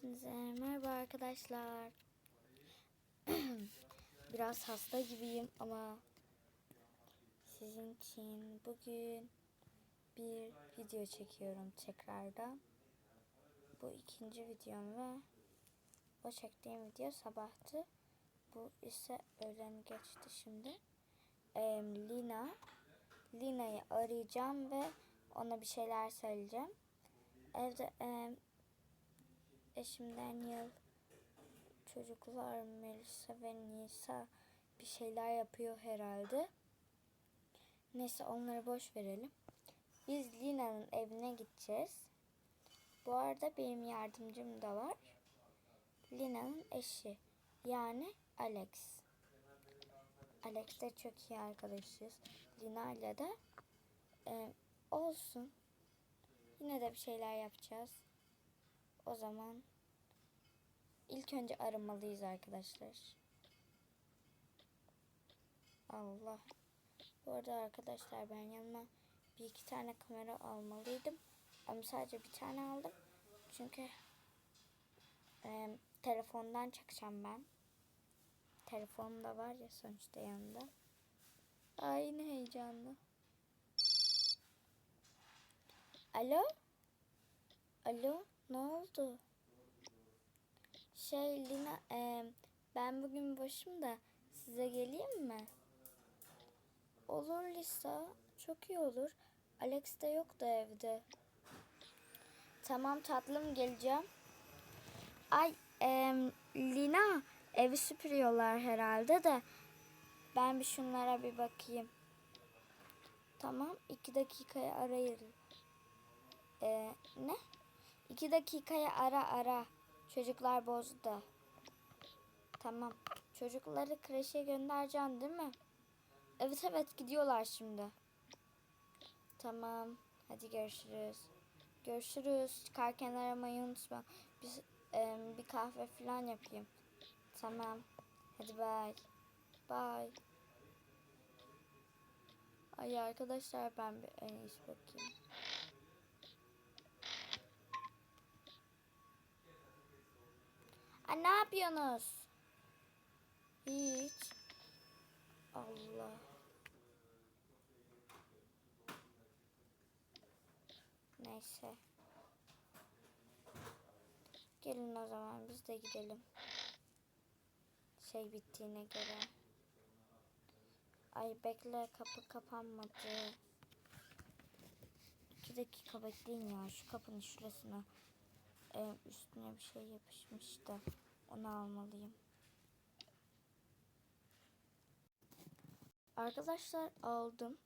Hepinize merhaba arkadaşlar. Biraz hasta gibiyim ama sizin için bugün bir video çekiyorum tekrardan. Bu ikinci videom ve o çektiğim video sabahtı. Bu ise öğlen geçti şimdi. Ee, Lina. Lina'yı arayacağım ve ona bir şeyler söyleyeceğim. Evde e, eşim Daniel, çocuklar Melisa ve Nisa bir şeyler yapıyor herhalde. Neyse onları boş verelim. Biz Lina'nın evine gideceğiz. Bu arada benim yardımcım da var. Lina'nın eşi yani Alex. Alex de çok iyi arkadaşız. Lina ile de e, olsun. Yine de bir şeyler yapacağız. O zaman ilk önce aramalıyız arkadaşlar. Allah. Bu arada arkadaşlar ben yanıma bir iki tane kamera almalıydım. Ama sadece bir tane aldım. Çünkü e, telefondan çekeceğim ben. Telefonum da var ya sonuçta yanında. Aynı heyecanlı. Alo? Alo? Ne oldu? Şey Lina, e, ben bugün boşum da size geleyim mi? Olur Lisa, çok iyi olur. Alex de yok da evde. Tamam tatlım geleceğim. Ay, e, Lina, evi süpürüyorlar herhalde de. Ben bir şunlara bir bakayım. Tamam, iki dakikaya arayalım. Ee, ne? İki dakikaya ara ara. Çocuklar bozdu. Tamam. Çocukları kreşe göndereceksin değil mi? Evet evet gidiyorlar şimdi. Tamam. Hadi görüşürüz. Görüşürüz. Çıkarken aramayı unutma. Biz, e, bir kahve falan yapayım. Tamam. Hadi bye. Bye. Ay arkadaşlar ben bir en iyisi bakayım. Ha, ne yapıyorsunuz? Hiç. Allah. Neyse. Gelin o zaman biz de gidelim. Şey bittiğine göre. Ay bekle kapı kapanmadı. İki dakika bekleyin ya şu kapının şurasına e, üstüne bir şey yapışmış da onu almalıyım. Arkadaşlar aldım.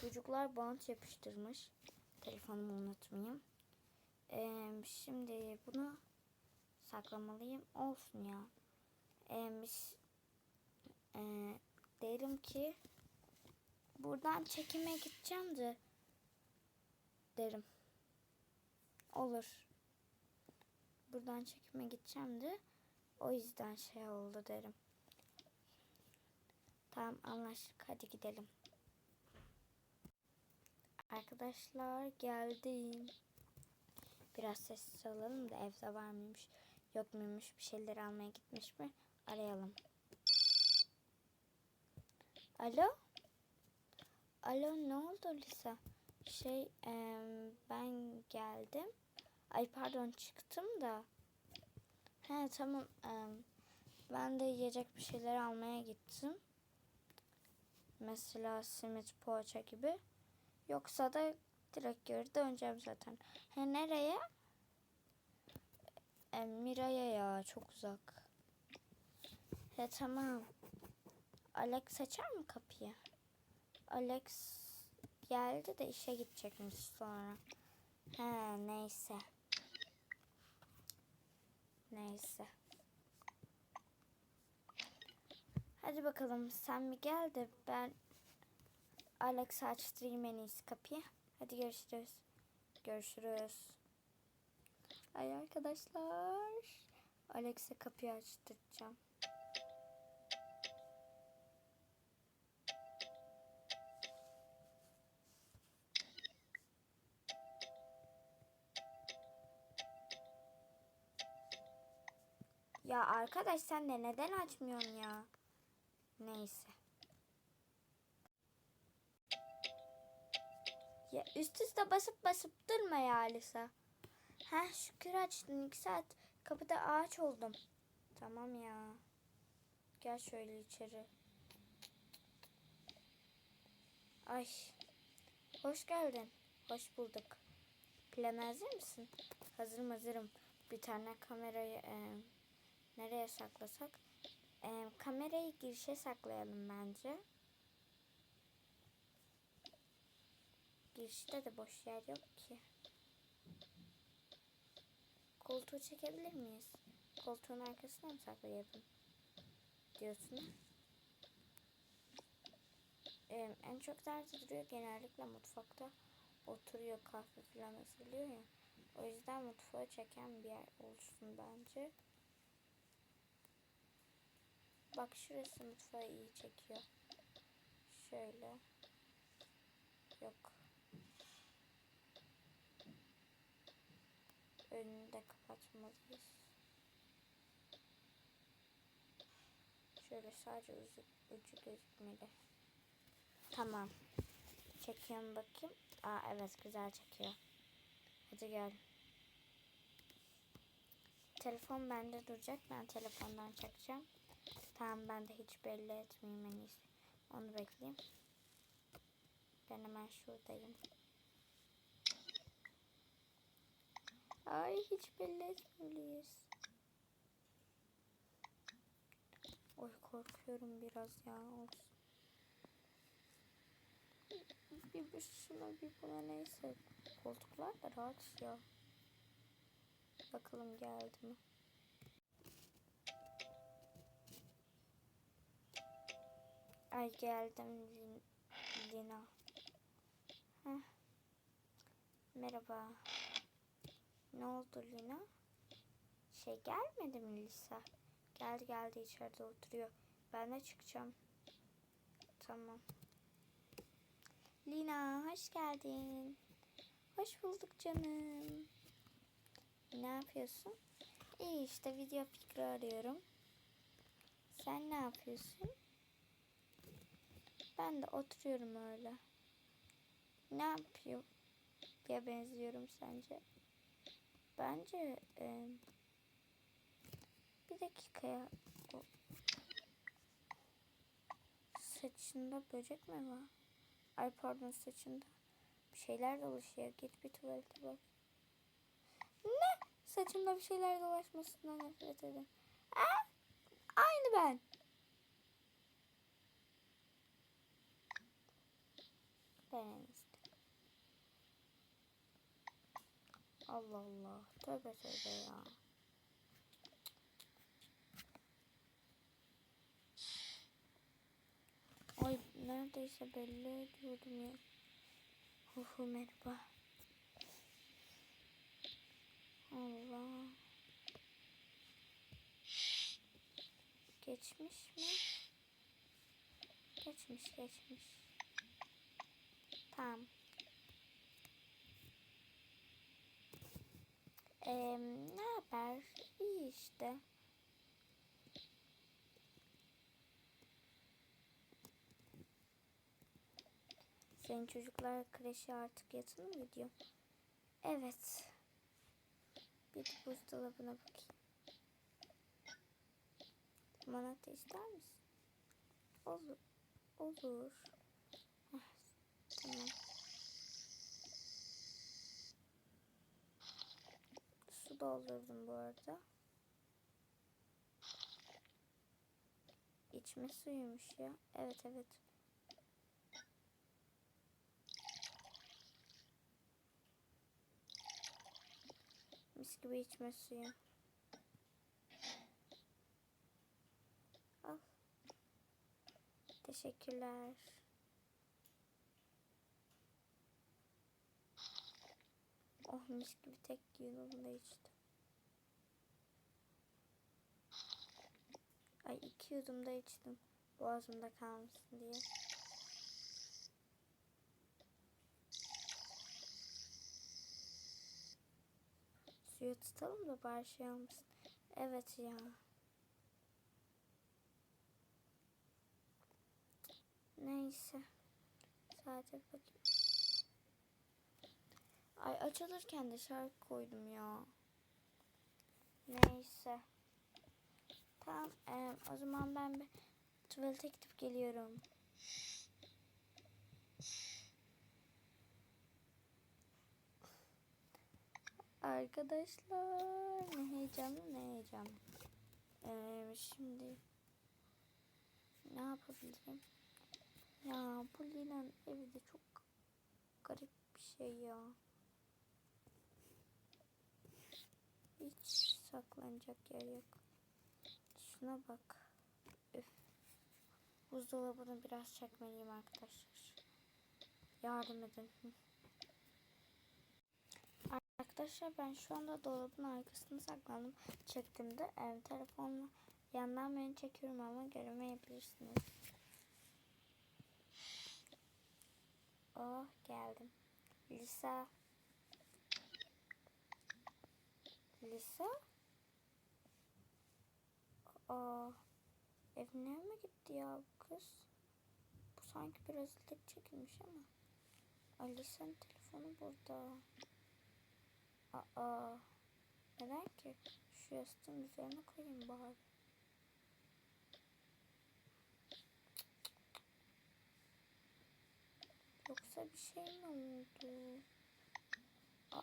Çocuklar bant yapıştırmış. Telefonumu unutmayayım. Ee, şimdi bunu saklamalıyım. Olsun ya. Ee, biz, e, derim ki buradan çekime gideceğim de derim. Olur buradan çekime gideceğim de o yüzden şey oldu derim. Tamam anlaştık hadi gidelim. Arkadaşlar geldim. Biraz sessiz olalım da evde var mıymış yok muymuş bir şeyler almaya gitmiş mi arayalım. Alo? Alo ne oldu Lisa? Şey e, ben geldim. Ay pardon çıktım da. He tamam. Ben de yiyecek bir şeyler almaya gittim. Mesela simit poğaça gibi. Yoksa da direkt geri döneceğim zaten. He nereye? E, Mira'ya ya çok uzak. He tamam. Alex açar mı kapıyı? Alex geldi de işe gidecekmiş sonra. He neyse. Neyse. Hadi bakalım sen bir gel de ben Alex açtırayım en iyisi kapıyı. Hadi görüşürüz. Görüşürüz. Ay arkadaşlar. Alex'e kapıyı açtıracağım. Arkadaş sen de neden açmıyorsun ya? Neyse. Ya üst üste basıp basıp durma ya Alisa. Ha şükür açtın iki saat. Kapıda ağaç oldum. Tamam ya. Gel şöyle içeri. Ay. Hoş geldin. Hoş bulduk. Plan hazır mısın? Hazırım hazırım. Bir tane kamerayı e, nereye saklasak? E, kamerayı girişe saklayalım bence. Girişte de boş yer yok ki. Koltuğu çekebilir miyiz? Koltuğun arkasına mı saklayalım? Diyorsun. Ee, en çok nerede duruyor? Genellikle mutfakta oturuyor kahve falan hazırlıyor ya. O yüzden mutfağı çeken bir yer olsun bence. Bak şurası mutfağı iyi çekiyor. Şöyle. Yok. Önünü de kapatmalıyız. Şöyle sadece ucu, ucu gözükmeli. Tamam. Çekiyorum bakayım. Aa evet güzel çekiyor. Hadi gel. Telefon bende duracak. Ben telefondan çekeceğim. Tamam ben de hiç belli etmeyeyim en iyisi. Onu bekleyeyim. Ben hemen şuradayım. Ay hiç belli etmeliyiz. Oy korkuyorum biraz ya. Bir, bir bir buna neyse. Koltuklar da rahat ya. Bakalım geldi mi? Ay geldim Lin Lina. Heh. Merhaba. Ne oldu Lina? Şey gelmedi mi Lisa? Geldi geldi içeride oturuyor. Ben de çıkacağım. Tamam. Lina hoş geldin. Hoş bulduk canım. Ne yapıyorsun? İyi işte video fikri arıyorum. Sen ne yapıyorsun? Ben de oturuyorum öyle. Ne yapıyor diye benziyorum sence? Bence e, bir dakikaya o saçında böcek mi var? Ay pardon saçında bir şeyler dolaşıyor. Git bir tuvalete bak. Ne? Saçımda bir şeyler dolaşmasından nefret ederim. Aa, aynı ben. İyisi. Allah Allah. Tövbe tövbe ya. Ay neredeyse belli ediyordum ya. Huhu merhaba. Allah. Geçmiş mi? Geçmiş geçmiş. Tamam. Ee, ne haber? İyi işte. Senin çocuklar kreşe artık yatın mı gidiyor? Evet. Bir de buzdolabına bakayım. Manata ister misin? Olur. Olur. Heh, tamam. Su doldurdum bu arada. İçme suyumuş ya. Evet evet. Mis gibi içme suyu. Al. Teşekkürler. Oh mis gibi tek yudumda içtim. Ay iki yudumda içtim. Boğazımda kalmasın diye. Suyu tutalım da bari şey. Evet ya. Neyse. Sadece bakayım. Ay açılırken de şarkı koydum ya. Neyse. Tamam. eee, o zaman ben bir tuvalete gidip geliyorum. Arkadaşlar ne heyecanlı ne heyecanlı. Ee, şimdi ne yapabilirim? Ya bu Lina'nın evi de çok garip bir şey ya. Hiç saklanacak yer yok. Şuna bak. Üf. Buzdolabını biraz çekmeliyim arkadaşlar. Yardım edin. Arkadaşlar ben şu anda dolabın arkasında saklandım. Çektim de ev telefonla yandan beni çekiyorum ama göremeyebilirsiniz. Oh geldim. Lisa. Lisa? Aa, evine mi gitti ya bu kız? Bu sanki biraz ileri çekilmiş ama. Alisa'nın telefonu burada. Aa, neden ki? Şu yastığın üzerine koyayım bari. Yoksa bir şey mi oldu?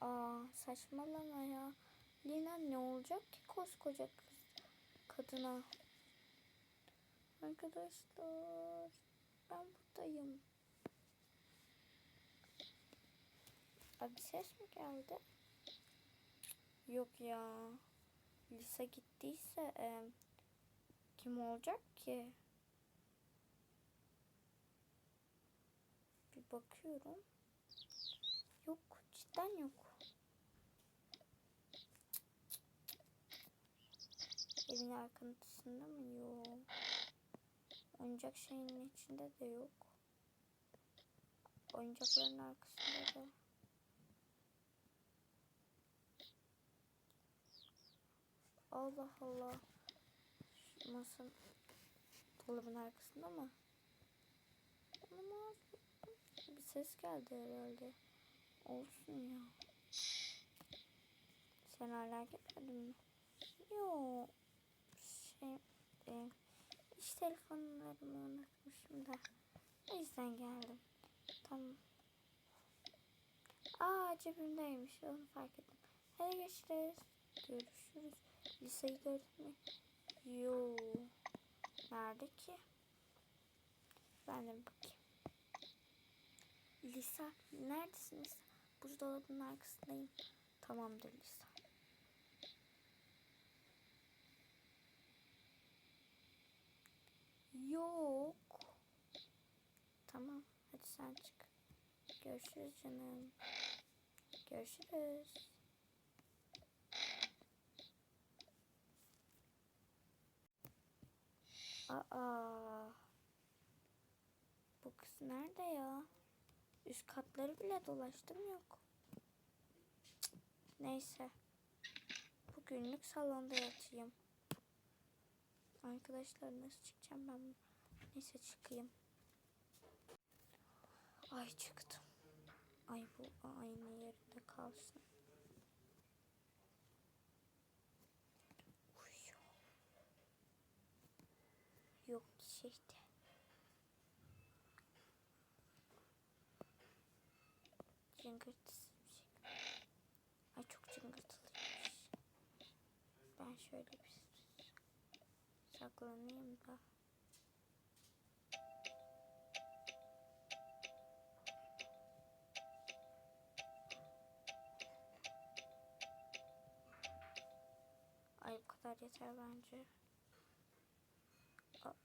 Aa, saçmalama ya. Lina ne olacak ki koskoca kız kadına? Arkadaşlar, ben buradayım. Abi ses mi geldi? Yok ya. Lisa gittiyse e, kim olacak ki? Bir bakıyorum. Yok, cidden yok. Evin arkasında mı? Yok. Oyuncak şeyinin içinde de yok. Oyuncakların arkasında da. Allah Allah. Şu masanın dolabın arkasında mı? Olamaz. Bir ses geldi herhalde. Olsun ya. Sen hala gelmedin mi? Yok. Şey, e, iş telefonlarımı unutmuşum da. O yüzden geldim. Tamam. Aa cebimdeymiş. Onu fark ettim. Hadi görüşürüz. Görüşürüz. Lisa'yı gördün mü? Yo. Nerede ki? Ben de bakayım. Lisa neredesin Lisa? Buzdolabının arkasındayım. Tamamdır Lisa. Yok. Tamam. Hadi sen çık. Görüşürüz canım. Görüşürüz. Aa. Bu kız nerede ya? Üst katları bile dolaştım yok. Cık, Neyse. Bugünlük salonda yatayım. Arkadaşlar nasıl çıkacağım ben? Neyse çıkayım. Ay çıktım. Ay bu aynı yerinde kalsın. Uyuyor. Yok bir şey de. Cıngırtısı bir şey. Ay çok cıngırtılıymış. Ben şöyle bir saklanayım da. Kadar yeter bence.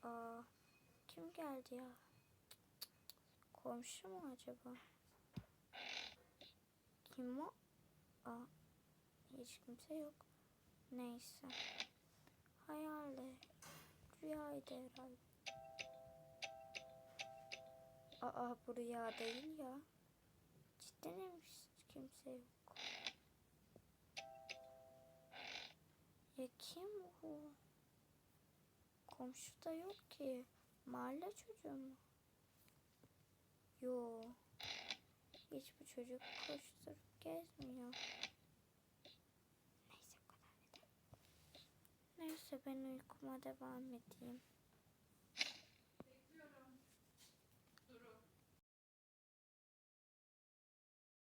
Aa, kim geldi ya? Komşu mu acaba? Kim o? Aa, hiç kimse yok. Neyse. Hayali. Rüyaydı herhalde. Aa bu rüya değil ya. Cidden kimse yok. Ya kim bu? Komşu da yok ki. Mahalle çocuğu mu? Yo. Hiç bu çocuk koşturup gezmiyor. Neyse bu kadar. Neyse ben uykuma devam edeyim.